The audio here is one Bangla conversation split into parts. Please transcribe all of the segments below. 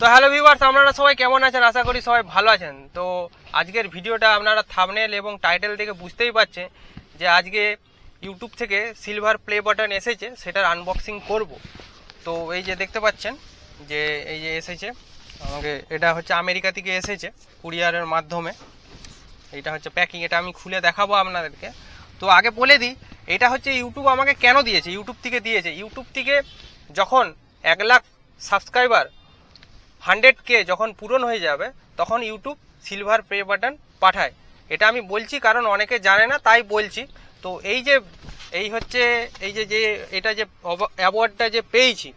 তো হ্যালো ভিউয়ার্স, আপনারা সবাই কেমন আছেন? আশা করি সবাই ভালো আছেন। তো আজকের ভিডিওটা আপনারা থামনেল এবং টাইটেল দেখে বুঝতেই পারছেন যে আজকে ইউটিউব থেকে সিলভার প্লে বাটন এসেছে, সেটার আনবক্সিং করব। তো এই যে দেখতে পাচ্ছেন যে এই যে এসেছে, আমাকে এটা হচ্ছে আমেরিকা থেকে এসেছে কুরিয়ারের মাধ্যমে। এটা হচ্ছে প্যাকিং এটা আমি খুলে দেখাবো আপনাদেরকে। তো আগে বলে দিই, এটা হচ্ছে ইউটিউব আমাকে কেন দিয়েছে? ইউটিউব থেকে দিয়েছে। ইউটিউব থেকে যখন এক লাখ সাবস্ক্রাইবার হান্ড্রেড কে যখন পূরণ হয়ে যাবে, তখন ইউটিউব সিলভার পে বাটন পাঠায়। এটা আমি বলছি কারণ অনেকে জানে না, তাই বলছি। তো এই যে, এই হচ্ছে, এই যে যে, এটা যে অ্যাওয়ার্ডটা যে পেয়েছি,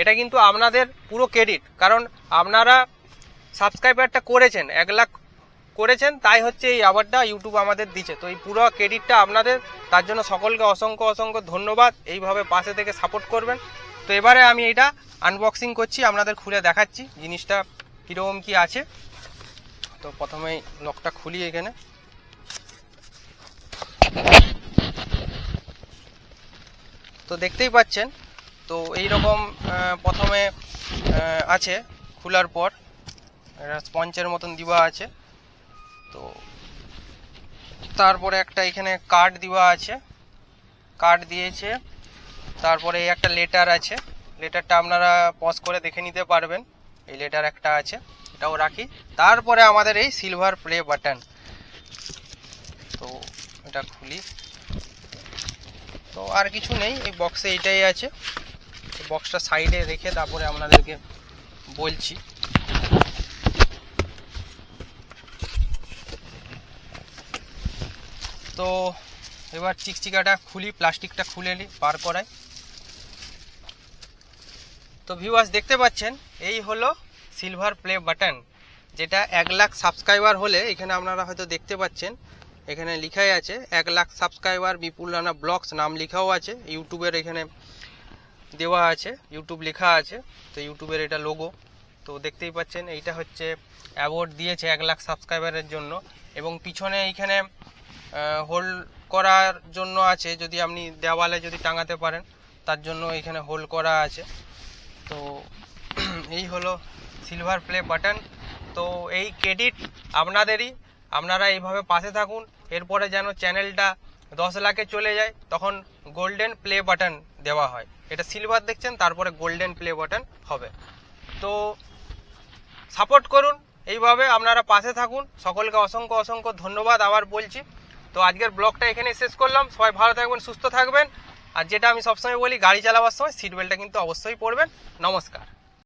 এটা কিন্তু আপনাদের পুরো ক্রেডিট কারণ আপনারা সাবস্ক্রাইবারটা করেছেন, এক লাখ করেছেন, তাই হচ্ছে এই অ্যাওয়ার্ডটা ইউটিউব আমাদের দিচ্ছে। তো এই পুরো ক্রেডিটটা আপনাদের, তার জন্য সকলকে অসংখ্য অসংখ্য ধন্যবাদ। এইভাবে পাশে থেকে সাপোর্ট করবেন। তো এবারে আমি এটা আনবক্সিং করছি, আপনাদের খুলে দেখাচ্ছি জিনিসটা কীরকম কি আছে। তো প্রথমেই লকটা খুলি এখানে। তো দেখতেই পাচ্ছেন, তো এই রকম প্রথমে আছে খোলার পর। স্পঞ্চের মতন দিবা আছে। তো তারপরে একটা এখানে কার্ড দেওয়া আছে। কার্ড দিয়েছে তারপরে এই একটা লেটার আছে। লেটারটা আপনারা পজ করে দেখে নিতে পারবেন। এই লেটার একটা আছে, এটাও রাখি। তারপরে আমাদের এই সিলভার প্লে বাটন তো এটা খুলি। তো আর কিছু নেই, এই বক্সে এইটাই আছে। বক্সটা সাইডে রেখে তারপরে আপনাদেরকে বলছি। তো এবার চিকচিকাটা খুলি প্লাস্টিকটা খুলে নিই বার করাই। তো ভিউয়ার্স দেখতে পাচ্ছেন, এই হলো সিলভার প্লে বাটন যেটা এক লাখ সাবস্ক্রাইবার হলে এখানে আপনারা হয়তো দেখতে পাচ্ছেন, এখানে লিখাই আছে, এক লাখ সাবস্ক্রাইবার বিপুল রানা ব্লগস নাম লেখাও আছে, ইউটিউবের এখানে দেওয়া আছে, ইউটিউব লেখা আছে, তো ইউটিউবের এটা লোগো তো দেখতেই পাচ্ছেন, এইটা হচ্ছে অ্যাওয়ার্ড দিয়েছে এক লাখ সাবস্ক্রাইবারের জন্য, এবং পিছনে এইখানে হোল্ড করার জন্য আছে, যদি আপনি দেওয়ালে যদি টাঙাতে পারেন, তার জন্য এখানে হোল্ড করা আছে। তো এই হলো সিলভার প্লে বাটন তো এই ক্রেডিট আপনাদেরই। আপনারা এইভাবে পাশে থাকুন। এরপরে যেন চ্যানেলটা দশ লাখে চলে যায়, তখন গোল্ডেন প্লে বাটন দেওয়া হয়। এটা সিলভার দেখছেন, তারপরে গোল্ডেন প্লে বাটন হবে। তো সাপোর্ট করুন। এইভাবে আপনারা পাশে থাকুন। সকলকে অসংখ্য অসংখ্য ধন্যবাদ। আবার বলছি, তো আজকের ব্লগটা এখানে শেষ করলাম। সবাই ভালো থাকবেন, সুস্থ থাকবেন। আর যেটা আমি সবসময় বলি গাড়ি চালাবার সময় সিট বেল্টটা কিন্তু অবশ্যই পরবেন। নমস্কার।